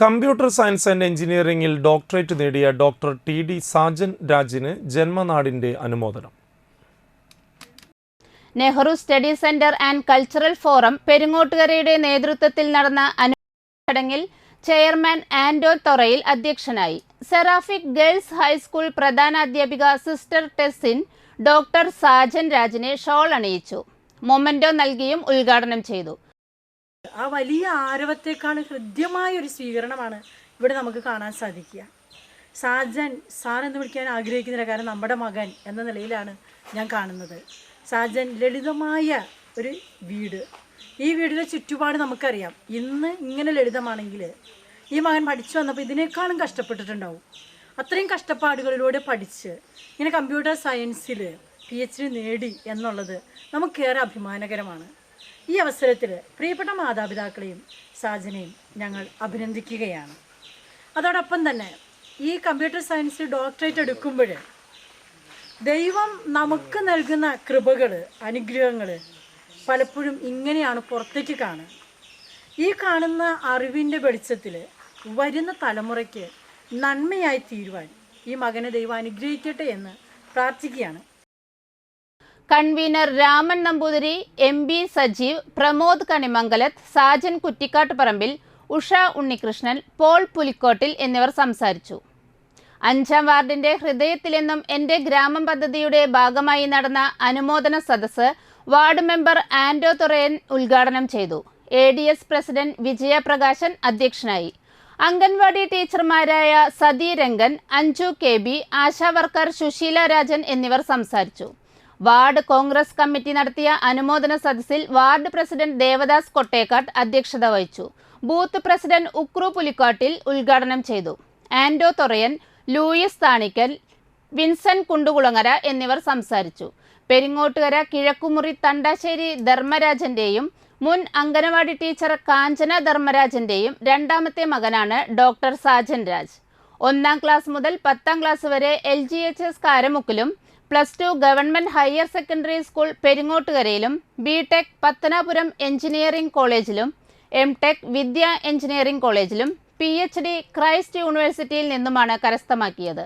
Computer science and എഞ്ചിനീയറിംഗിൽ doctorate നേടിയ doctor T D Sajan രാജിന് ജന്മനാടിന്റെ അനുമോദനം. Nehru study centre and cultural forum പെരുങ്ങോട്ടുകരയുടെ നേതൃത്വത്തിൽ നടന്ന ചടങ്ങിൽ ചെയർമാൻ ആൻഡോ തൊറയിൽ അധ്യക്ഷനായി. സെറാഫിക് ഗേൾസ് ഹൈസ്കൂൾ പ്രധാനാധ്യാപിക സിസ്റ്റർ ടെസിൻ ഡോക്ടർ സാജൻ രാജിനെ ഷോൾ അണിയിച്ചു. മൊമെന്റോ നൽകിയും ഉദ്ഘാടനം ചെയ്തു. ആ വലിയ ആരവത്തെക്കാൾ ഹൃദ്യമായ ഒരു സ്വീകരണമാണ് ഇവിടെ നമുക്ക് കാണാൻ സാധിക്കുക. സാജൻ സാർ എന്ന് വിളിക്കാൻ ആഗ്രഹിക്കുന്നില്ല കാരണം നമ്മുടെ മകൻ എന്ന നിലയിലാണ് ഞാൻ കാണുന്നത്. സാജൻ ലളിതമായ ഒരു വീട്. ഈ വീടിന്റെ ചുറ്റുപാട് നമുക്കറിയാം. ഇന്ന് ഇങ്ങനെ ലളിതമാണെങ്കിൽ ഈ മകൻ പഠിച്ചു വന്നപ്പോൾ ഇതിനേക്കാളും കഷ്ടപ്പെട്ടിട്ടുണ്ടാവും. അത്രയും കഷ്ടപ്പാടുകളിലൂടെ പഠിച്ച് ഇങ്ങനെ കമ്പ്യൂട്ടർ സയൻസിൽ പി എച്ച് ഡി നേടി എന്നുള്ളത് നമുക്കേറെ അഭിമാനകരമാണ്. ഈ അവസരത്തിൽ പ്രിയപ്പെട്ട മാതാപിതാക്കളെയും സാജനെയും ഞങ്ങൾ അഭിനന്ദിക്കുകയാണ്. അതോടൊപ്പം തന്നെ ഈ കമ്പ്യൂട്ടർ സയൻസിൽ ഡോക്ടറേറ്റ് എടുക്കുമ്പോൾ ദൈവം നമുക്ക് നൽകുന്ന കൃപകൾ അനുഗ്രഹങ്ങൾ പലപ്പോഴും ഇങ്ങനെയാണ് പുറത്തേക്ക് കാണുക. ഈ കാണുന്ന അറിവിന്റെ വെളിച്ചത്തിൽ വരുന്ന തലമുറയ്ക്ക് നന്മയായി തീരുവാൻ ഈ മകനെ ദൈവം അനുഗ്രഹിക്കട്ടെ എന്ന് പ്രാർത്ഥിക്കുകയാണ്. Convener Raman Namboothiri M B Sajeev Pramod Kanimangalath Sajan Kuttikkattuparambil Usha Unnikrishnan Paul Pulikkottil എന്നിവർ സംസാരിച്ചു. അഞ്ചാം വാർഡിന്റെ ഹൃദയത്തിലെന്നും എന്റെ ഗ്രാമം പദ്ധതിയുടെ ഭാഗമായി നടന്ന അനുമോദന സദസ്സ് വാർഡ് മെമ്പർ ആൻഡോ തുറയൻ ഉദ്ഘാടനം ചെയ്തു. A D S president Vijayaprakashan അധ്യക്ഷനായി. Anganwadi ടീച്ചർമാരായ Sathi Rangan Anju K B Asha worker Susheela Rajan എന്നിവർ സംസാരിച്ചു. വാർഡ് കോൺഗ്രസ് കമ്മിറ്റി നടത്തിയ അനുമോദന സദസ്സിൽ വാർഡ് പ്രസിഡന്റ് ദേവദാസ് കൊട്ടേക്കാട്ട് അധ്യക്ഷത വഹിച്ചു. ബൂത്ത് പ്രസിഡന്റ് ഉക്രു പുലിക്കാട്ടിൽ ഉദ്ഘാടനം ചെയ്തു. ആൻഡോ തൊറയൻ ലൂയിസ് താണിക്കൽ വിൻസെന്റ് കുണ്ടുകുളങ്ങര എന്നിവർ സംസാരിച്ചു. പെരിങ്ങോട്ടുകര കിഴക്കുമുറി തണ്ടാശ്ശേരി ധർമ്മരാജന്റെയും മുൻ അംഗനവാടി ടീച്ചർ കാഞ്ചന ധർമ്മരാജന്റെയും രണ്ടാമത്തെ മകനാണ് ഡോക്ടർ സാജൻ രാജ്. ഒന്നാം ക്ലാസ് മുതൽ പത്താം ക്ലാസ് വരെ L G H S കാരമുക്കിലും plus two government higher secondary school പെരിങ്ങോട്ടുകരയിലും B tech Pathanapuram engineering കോളേജിലും എം ടെക് വിദ്യ എഞ്ചിനീയറിംഗ് കോളേജിലും പി എച്ച് ഡി ക്രൈസ്റ്റ് യൂണിവേഴ്സിറ്റിയിൽ നിന്നുമാണ് കരസ്ഥമാക്കിയത്.